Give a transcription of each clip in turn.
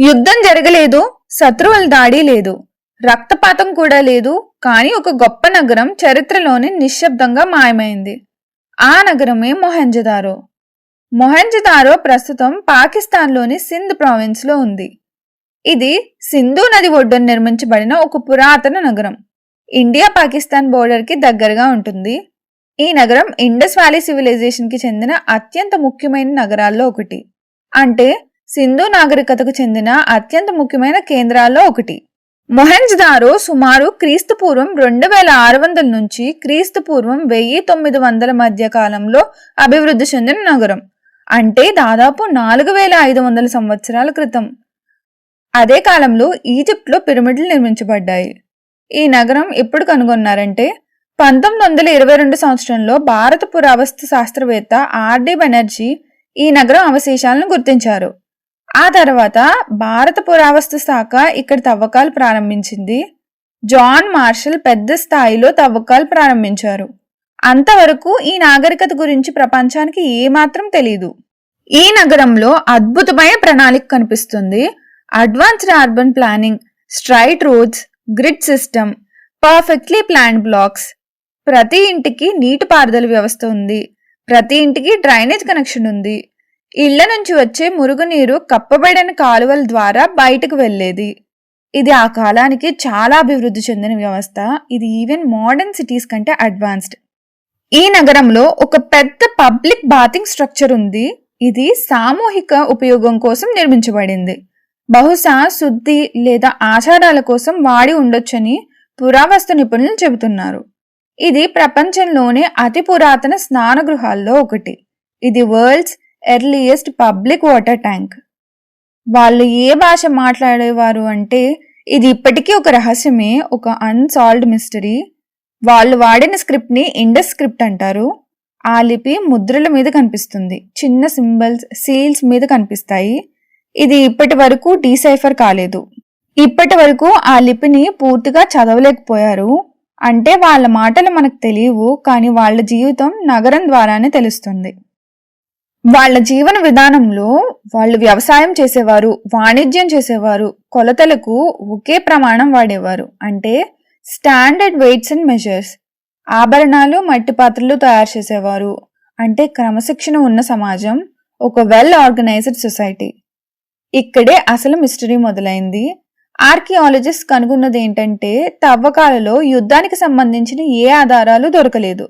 యుద్ధం జరగలేదు శత్రువుల దాడి లేదు రక్తపాతం కూడా లేదు కానీ ఒక గొప్ప నగరం చరిత్రలోని నిశ్శబ్దంగా మాయమైంది. ఆ నగరమే మొహెంజదారో. మొహెంజదారో ప్రస్తుతం పాకిస్తాన్లోని సింధ్ ప్రావిన్స్లో ఉంది. ఇది సింధు నది ఒడ్డున నిర్మించబడిన ఒక పురాతన నగరం. ఇండియా పాకిస్తాన్ బోర్డర్కి దగ్గరగా ఉంటుంది. ఈ నగరం ఇండస్ వ్యాలీ సివిలైజేషన్కి చెందిన అత్యంత ముఖ్యమైన నగరాల్లో ఒకటి. అంటే సింధు నాగరికతకు చెందిన అత్యంత ముఖ్యమైన కేంద్రాల్లో ఒకటి. మొహెంజ్దారో సుమారు క్రీస్తు పూర్వం రెండు వేల ఆరు వందల నుంచి క్రీస్తు పూర్వం వెయ్యి తొమ్మిది వందల మధ్య కాలంలో అభివృద్ధి చెందిన నగరం. అంటే దాదాపు నాలుగు వేల ఐదు వందల సంవత్సరాల క్రితం. అదే కాలంలో ఈజిప్ట్లో పిరమిడ్లు నిర్మించబడ్డాయి. ఈ నగరం ఎప్పుడు కనుగొన్నారంటే పంతొమ్మిది వందల ఇరవై రెండు సంవత్సరంలో భారత పురావస్తు శాస్త్రవేత్త ఆర్డి బెనర్జీ ఈ నగరం అవశేషాలను గుర్తించారు. ఆ తర్వాత భారత పురావస్తు శాఖ ఇక్కడ తవ్వకాలు ప్రారంభించింది. జాన్ మార్షల్ పెద్ద స్థాయిలో తవ్వకాలు ప్రారంభించారు. అంతవరకు ఈ నాగరికత గురించి ప్రపంచానికి ఏమాత్రం తెలియదు ఈ నగరంలో అద్భుతమైన ప్రణాళిక కనిపిస్తుంది. Advanced urban planning straight roads grid system perfectly planned blocks. ప్రతి ఇంటికి నీటిపారుదల వ్యవస్థ ఉంది. ప్రతి ఇంటికి డ్రైనేజ్ కనెక్షన్ ఉంది. ఇళ్ళ నుంచి వచ్చే మురుగునీరు కప్పబడిన కాలువల ద్వారా బయటకు వెళ్ళేది. ఇది ఆ కాలానికి చాలా అభివృద్ధి చెందిన వ్యవస్థ. ఇది ఈవెన్ మోడర్న్ సిటీస్ కంటే అడ్వాన్స్డ్ ఈ నగరంలో ఒక పెద్ద పబ్లిక్ బాతింగ్ స్ట్రక్చర్ ఉంది. ఇది సామూహిక ఉపయోగం కోసం నిర్మించబడింది. బహుశా శుద్ధి లేదా ఆచారాల కోసం వాడి ఉండొచ్చని పురావస్తు నిపుణులు చెబుతున్నారు. ఇది ప్రపంచంలోనే అతి పురాతన స్నానగృహాల్లో ఒకటి. ఇది world's earliest public water tank వాళ్ళు ఏ భాష మాట్లాడేవారు అంటే ఇది ఇప్పటికీ ఒక రహస్యమే ఒక అన్సాల్వ్డ్ మిస్టరీ వాళ్ళు వాడిన స్క్రిప్ట్ని ఇండస్ స్క్రిప్ట్ అంటారు. ఆ లిపి ముద్రల మీద కనిపిస్తుంది. చిన్న సింబల్స్ సీల్స్ మీద కనిపిస్తాయి. ఇది ఇప్పటి వరకు డీసైఫర్ కాలేదు. ఇప్పటి వరకు ఆ లిపిని పూర్తిగా చదవలేకపోయారు. అంటే వాళ్ళ మాటలు మనకు తెలియవు కానీ వాళ్ళ జీవితం నగరం ద్వారానే తెలుస్తుంది. వాళ్ళ జీవన విధానంలో వాళ్ళు వ్యవసాయం చేసేవారు వాణిజ్యం చేసేవారు కొలతలకు ఒకే ప్రమాణం వాడేవారు. అంటే స్టాండర్డ్ వెయిట్స్ అండ్ మెజర్స్ ఆభరణాలు మట్టి పాత్రలు తయారు చేసేవారు. అంటే క్రమశిక్షణ ఉన్న సమాజం ఒక వెల్ ఆర్గనైజ్డ్ సొసైటీ ఇక్కడే అసలు మిస్టరీ మొదలైంది. ఆర్కియాలజిస్ట్ కనుగొన్నది ఏంటంటే తవ్వకాలలో యుద్ధానికి సంబంధించిన ఏ ఆధారాలు దొరకలేదు.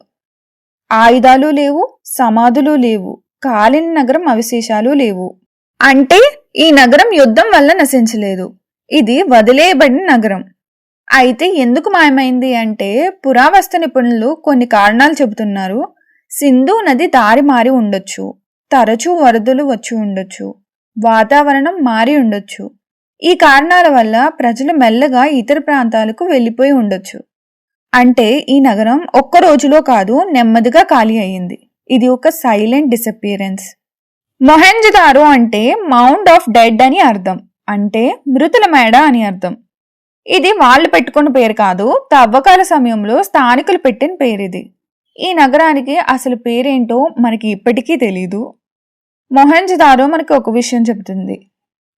ఆయుధాలు లేవు సమాధులు లేవు. కాలిన నగరం అవశేషాలు లేవు. అంటే ఈ నగరం యుద్ధం వల్ల నశించలేదు. ఇది వదిలేయబడిన నగరం. అయితే ఎందుకు మాయమైంది అంటే పురావస్తు నిపుణులు కొన్ని కారణాలు చెబుతున్నారు. సింధు నది దారి మారి ఉండొచ్చు. తరచూ వరదలు వచ్చి ఉండొచ్చు. వాతావరణం మారి ఉండొచ్చు. ఈ కారణాల వల్ల ప్రజలు మెల్లగా ఇతర ప్రాంతాలకు వెళ్ళిపోయి ఉండొచ్చు. అంటే ఈ నగరం ఒక్క రోజులో కాదు నెమ్మదిగా ఖాళీ అయ్యింది. ఇది ఒక సైలెంట్ డిసపియరెన్స్ మొహెంజదారో అంటే మౌండ్ ఆఫ్ డెడ్ అని అర్థం. అంటే మృతుల మేడ అని అర్థం. ఇది వాళ్ళు పెట్టుకున్న పేరు కాదు తవ్వకాల సమయంలో స్థానికులు పెట్టిన పేరు ఇది ఈ నగరానికి అసలు పేరేంటో మనకి ఇప్పటికీ తెలీదు. మొహెంజదారో మనకి ఒక విషయం చెబుతుంది.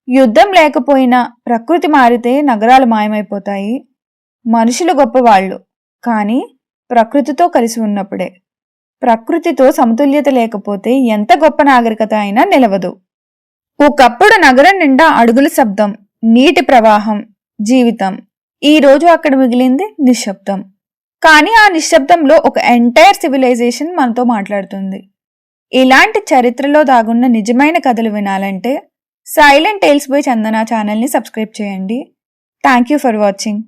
యుద్ధం లేకపోయినా ప్రకృతి మారితే నగరాలు మాయమైపోతాయి. మనుషులు గొప్పవాళ్ళు. కానీ ప్రకృతితో కలిసి ఉన్నప్పుడే. ప్రకృతితో సమతుల్యత లేకపోతే ఎంత గొప్ప నాగరికత అయినా నిలవదు. ఒకప్పుడు నగరం నిండా అడుగుల శబ్దం నీటి ప్రవాహం జీవితం. ఈ రోజు అక్కడ మిగిలింది నిశ్శబ్దం. కానీ ఆ నిశ్శబ్దంలో ఒక ఎంటైర్ సివిలైజేషన్ మనతో మాట్లాడుతుంది. ఇలాంటి చరిత్రలో దాగున్న నిజమైన కథలు వినాలంటే సైలెంట్ టేల్స్ బై చందన ఛానల్ని సబ్స్క్రైబ్ చేయండి. Thank you for watching.